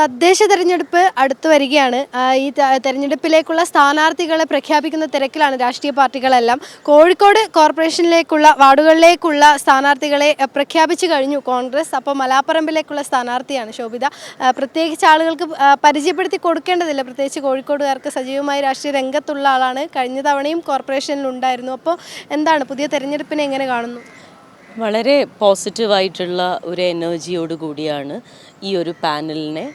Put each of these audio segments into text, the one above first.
തദ്ദേശ തെരഞ്ഞെടുപ്പ് അടുത്തു വരികയാണ്. ഈ തെരഞ്ഞെടുപ്പിലേക്കുള്ള സ്ഥാനാർത്ഥികളെ പ്രഖ്യാപിക്കുന്ന തിരക്കിലാണ് രാഷ്ട്രീയ പാർട്ടികളെല്ലാം. കോഴിക്കോട് കോർപ്പറേഷനിലേക്കുള്ള വാർഡുകളിലേക്കുള്ള സ്ഥാനാർത്ഥികളെ പ്രഖ്യാപിച്ചു കഴിഞ്ഞു കോൺഗ്രസ്. അപ്പോൾ മലാപ്പറമ്പിലേക്കുള്ള സ്ഥാനാർത്ഥിയാണ് ശോഭിത. പ്രത്യേകിച്ച് ആളുകൾക്ക് പരിചയപ്പെടുത്തി കൊടുക്കേണ്ടതില്ല. പ്രത്യേകിച്ച് കോഴിക്കോടുകാർക്ക് സജീവമായി രാഷ്ട്രീയ രംഗത്തുള്ള ആളാണ്. കഴിഞ്ഞ തവണയും കോർപ്പറേഷനിലുണ്ടായിരുന്നു. അപ്പോൾ എന്താണ് പുതിയ തെരഞ്ഞെടുപ്പിനെ എങ്ങനെ കാണുന്നു? വളരെ പോസിറ്റീവായിട്ടുള്ള ഒരു എനർജിയോട് കൂടിയാണ് ഈ ഒരു പാനലിനെ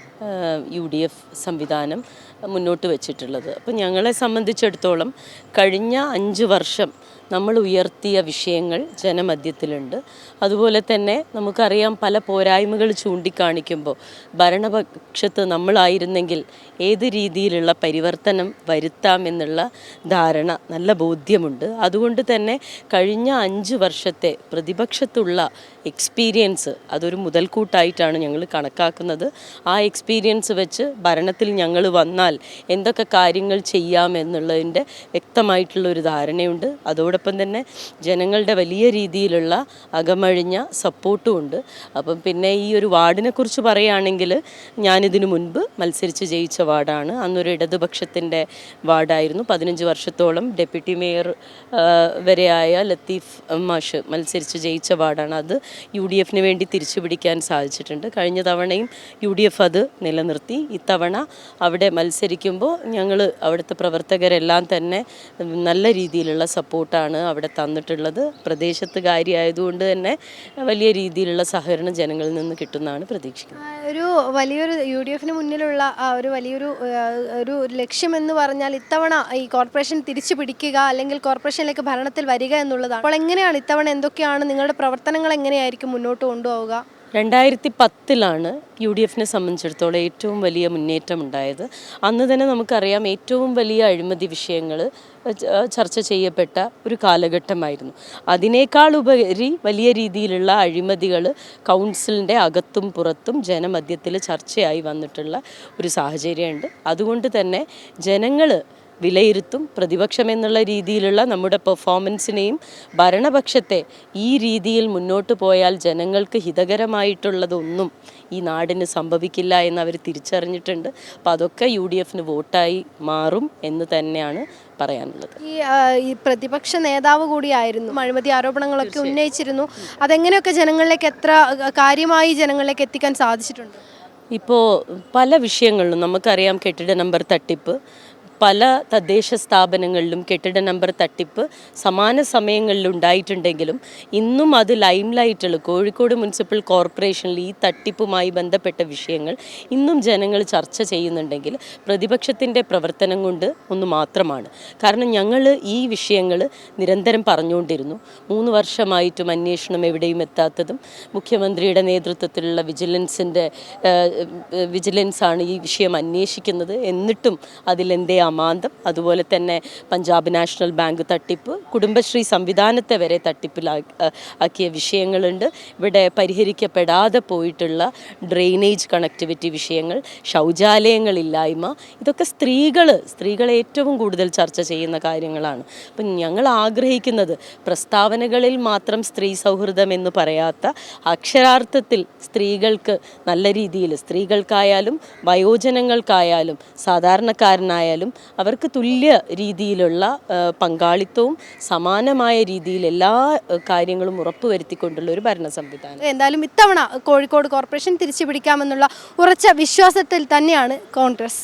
യു ഡി എഫ് സംവിധാനം മുന്നോട്ട് വെച്ചിട്ടുള്ളത്. അപ്പോൾ ഞങ്ങളെ സംബന്ധിച്ചിടത്തോളം കഴിഞ്ഞ അഞ്ച് വർഷം നമ്മൾ ഉയർത്തിയ വിഷയങ്ങൾ ജനമധ്യത്തിലുണ്ട്. അതുപോലെ തന്നെ നമുക്കറിയാം പല പോരായ്മകൾ ചൂണ്ടിക്കാണിക്കുമ്പോൾ ഭരണപക്ഷത്ത് നമ്മളായിരുന്നെങ്കിൽ ഏത് രീതിയിലുള്ള പരിവർത്തനം വരുത്താമെന്നുള്ള ധാരണ നല്ല ബോധ്യമുണ്ട്. അതുകൊണ്ട് തന്നെ കഴിഞ്ഞ അഞ്ച് വർഷത്തെ പ്രതിപക്ഷത്തുള്ള എക്സ്പീരിയൻസ് അതൊരു മുതൽക്കൂട്ടായിട്ടാണ് ഞങ്ങൾ കണക്കാക്കുന്നത്. ആ എക്സ്പീരിയൻസ് വെച്ച് ഭരണത്തിൽ ഞങ്ങൾ വന്നാൽ എന്തൊക്കെ കാര്യങ്ങൾ ചെയ്യാമെന്നുള്ളതിന്റെ വ്യക്തമായിട്ടുള്ള ഒരു ധാരണയുണ്ട്. അതോടൊപ്പം തന്നെ ജനങ്ങളുടെ വലിയ രീതിയിലുള്ള അകമഴിഞ്ഞ സപ്പോർട്ടും ഉണ്ട്. അപ്പം പിന്നെ ഈ ഒരു വാർഡിനെ കുറിച്ച് പറയുകയാണെങ്കിൽ ഞാനിതിനു മുൻപ് മത്സരിച്ച് ജയിച്ച വാർഡാണ്. അന്നൊരു ഇടതുപക്ഷത്തിന്റെ വാർഡായിരുന്നു. പതിനഞ്ച് വർഷത്തോളം ഡെപ്യൂട്ടി മേയർ വരെയായ ലത്തീഫ് മാഷ് മത്സരിച്ച് ജയിച്ച വാർഡാണ് അത്. യു ഡി എഫിന് വേണ്ടി തിരിച്ചു പിടിക്കാൻ സാധിച്ചിട്ടുണ്ട്. കഴിഞ്ഞ തവണയും യു ഡി എഫ് അത് നിലനിർത്തി. ഇത്തവണ അവിടെ മത്സരിക്കുമ്പോൾ ഞങ്ങൾ അവിടുത്തെ പ്രവർത്തകരെല്ലാം തന്നെ നല്ല രീതിയിലുള്ള സപ്പോർട്ടാണ് അവിടെ തന്നിട്ടുള്ളത്. പ്രദേശത്തുകാരിയായതുകൊണ്ട് തന്നെ വലിയ രീതിയിലുള്ള സഹകരണം ജനങ്ങളിൽ നിന്ന് കിട്ടുന്നതാണ് പ്രതീക്ഷിക്കുന്നത്. ഒരു വലിയൊരു യു ഡി എഫിന് മുന്നിലുള്ള ആ, ഒരു വലിയൊരു ഒരു ലക്ഷ്യമെന്ന് പറഞ്ഞാൽ ഇത്തവണ ഈ കോർപ്പറേഷൻ തിരിച്ചു പിടിക്കുക അല്ലെങ്കിൽ കോർപ്പറേഷനിലേക്ക് ഭരണത്തിൽ വരിക എന്നുള്ളതാണ്. അപ്പോൾ എങ്ങനെയാണ് ഇത്തവണ എന്തൊക്കെയാണ് നിങ്ങളുടെ പ്രവർത്തനങ്ങൾ എങ്ങനെയായിരിക്കും മുന്നോട്ട് കൊണ്ടുപോവുക? രണ്ടായിരത്തി പത്തിലാണ് യു ഡി എഫിനെ സംബന്ധിച്ചിടത്തോളം ഏറ്റവും വലിയ മുന്നേറ്റം ഉണ്ടായത്. അന്ന് തന്നെ നമുക്കറിയാം ഏറ്റവും വലിയ അഴിമതി വിഷയങ്ങൾ ചർച്ച ചെയ്യപ്പെട്ട ഒരു കാലഘട്ടമായിരുന്നു. അതിനേക്കാൾ ഉപരി വലിയ രീതിയിലുള്ള അഴിമതികൾ കൗൺസിലിന്റെ അകത്തും പുറത്തും ജനമധ്യത്തിൽ ചർച്ചയായി വന്നിട്ടുള്ള ഒരു സാഹചര്യമുണ്ട്. അതുകൊണ്ട് തന്നെ ജനങ്ങൾ വിലയിരുത്തും പ്രതിപക്ഷം എന്നുള്ള രീതിയിലുള്ള നമ്മുടെ പെർഫോമൻസിനെയും ഭരണപക്ഷത്തെ ഈ രീതിയിൽ മുന്നോട്ട് പോയാൽ ജനങ്ങൾക്ക് ഹിതകരമായിട്ടുള്ളതൊന്നും ഈ നാടിന് സംഭവിക്കില്ല എന്ന് അവർ തിരിച്ചറിഞ്ഞിട്ടുണ്ട്. അപ്പോൾ അതൊക്കെ യു ഡി എഫിന് വോട്ടായി മാറും എന്ന് തന്നെയാണ് പറയാനുള്ളത്. ഈ പ്രതിപക്ഷ നേതാവ് കൂടിയായിരുന്നു. അഴിമതി ആരോപണങ്ങളൊക്കെ ഉന്നയിച്ചിരുന്നു. അതെങ്ങനെയൊക്കെ ജനങ്ങളിലേക്ക് എത്ര കാര്യമായി ജനങ്ങളിലേക്ക് എത്തിക്കാൻ സാധിച്ചിട്ടുണ്ട്? ഇപ്പോൾ പല വിഷയങ്ങളിലും നമുക്കറിയാം കെട്ടിട നമ്പർ തട്ടിപ്പ് പല തദ്ദേശ സ്ഥാപനങ്ങളിലും കെട്ടിട നമ്പർ തട്ടിപ്പ് സമാന സമയങ്ങളിൽ ഉണ്ടായിട്ടുണ്ടെങ്കിലും ഇന്നും അത് ലൈം ലൈറ്റിൽ കോഴിക്കോട് മുനിസിപ്പൽ കോർപ്പറേഷനിൽ ഈ തട്ടിപ്പുമായി ബന്ധപ്പെട്ട വിഷയങ്ങൾ ഇന്നും ജനങ്ങൾ ചർച്ച ചെയ്യുന്നുണ്ടെങ്കിൽ പ്രതിപക്ഷത്തിന്റെ പ്രവർത്തനം കൊണ്ട് ഒന്ന് മാത്രമാണ്. കാരണം ഞങ്ങൾ ഈ വിഷയങ്ങൾ നിരന്തരം പറഞ്ഞുകൊണ്ടിരുന്നു. മൂന്ന് വർഷമായിട്ടും അന്വേഷണം എവിടെയും എത്താത്തതും മുഖ്യമന്ത്രിയുടെ നേതൃത്വത്തിലുള്ള വിജിലൻസിന്റെ വിജിലൻസാണ് ഈ വിഷയം അന്വേഷിക്കുന്നത് എന്നിട്ടും അതിലെന്തേ അമാന്തം അതുപോലെ തന്നെ പഞ്ചാബ് നാഷണൽ ബാങ്ക് തട്ടിപ്പ് കുടുംബശ്രീ സംവിധാനത്തെ വരെ തട്ടിപ്പിലാക്കിയ വിഷയങ്ങളുണ്ട്. ഇവിടെ പരിഹരിക്കപ്പെടാതെ പോയിട്ടുള്ള ഡ്രെയിനേജ് കണക്ടിവിറ്റി വിഷയങ്ങൾ ശൗചാലയങ്ങളില്ലായ്മ ഇതൊക്കെ സ്ത്രീകൾ സ്ത്രീകൾ ഏറ്റവും കൂടുതൽ ചർച്ച ചെയ്യുന്ന കാര്യങ്ങളാണ്. അപ്പം ഞങ്ങൾ ആഗ്രഹിക്കുന്നത് പ്രസ്താവനകളിൽ മാത്രം സ്ത്രീ സൗഹൃദം എന്ന് പറയാത്ത അക്ഷരാർത്ഥത്തിൽ സ്ത്രീകൾക്ക് നല്ല രീതിയിൽ സ്ത്രീകൾക്കായാലും വയോജനങ്ങൾക്കായാലും സാധാരണക്കാരനായാലും അവർക്ക് തുല്യ രീതിയിലുള്ള പങ്കാളിത്തവും സമാനമായ രീതിയിൽ എല്ലാ കാര്യങ്ങളും ഉറപ്പുവരുത്തിക്കൊണ്ടുള്ള ഒരു ഭരണ സംവിധാനം. എന്തായാലും ഇത്തവണ കോഴിക്കോട് കോർപ്പറേഷൻ തിരിച്ചു പിടിക്കാമെന്നുള്ള ഉറച്ച വിശ്വാസത്തിൽ തന്നെയാണ് കോൺഗ്രസ്.